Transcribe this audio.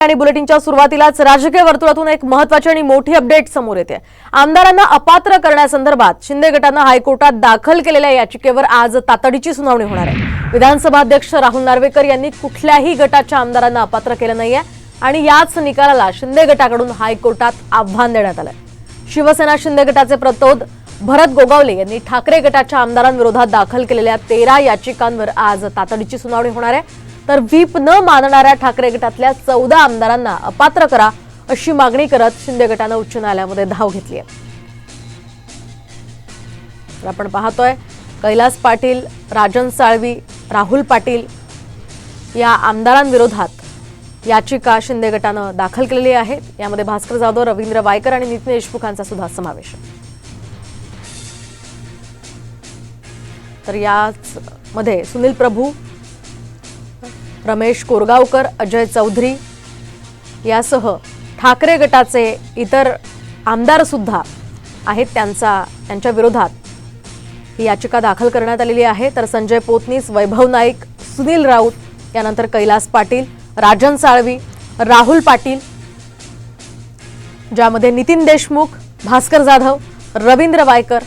आणि बुलेटिनच्या सुरुवातीलाच राजकीय वर्तुळातून एक महत्वाची आणि मोठी अपडेट समोर येते. आमदारांना अपात्र करण्यासंदर्भात शिंदे गटानं हायकोर्टात दाखल केलेल्या याचिकेवर आज तातडीची सुनावणी होणार आहे. विधानसभा अध्यक्ष राहुल नार्वेकर यांनी कुठल्याही गटाच्या आमदारांना अपात्र केलं नाहीये आणि याच निकालाला शिंदे गटाकडून हायकोर्टात आव्हान देण्यात आलं शिवसेना शिंदे गटाचे प्रतोद भरत गोगावले यांनी ठाकरे गटाच्या आमदारांविरोधात दाखल केलेल्या तेरा याचिकांवर आज तातडीची सुनावणी होणार आहे. तर व्हीप न मानणाऱ्या ठाकरे गटातल्या चौदा आमदारांना अपात्र करा अशी मागणी करत शिंदे गटानं उच्च न्यायालयामध्ये धाव घेतली आहे. तर आपण पाहतोय कैलास पाटील राजन साळवी राहुल पाटील या आमदारांविरोधात याचिका शिंदे गटानं दाखल केलेली आहे. यामध्ये भास्कर जाधव रवींद्र वायकर आणि नितीन देशमुखांचा सुद्धा समावेश आहे. तर याच मध्ये सुनील प्रभू रमेश कोरगावकर अजय चौधरी यासह ठाकरे गटाचे इतर आमदारसुद्धा आहेत त्यांचा त्यांच्या विरोधात. ही याचिका दाखल करण्यात आलेली आहे. तर संजय पोतनीस वैभव नाईक सुनील राऊत यानंतर कैलास पाटील राजन साळवी राहुल पाटील ज्यामध्ये नितीन देशमुख भास्कर जाधव रवींद्र वायकर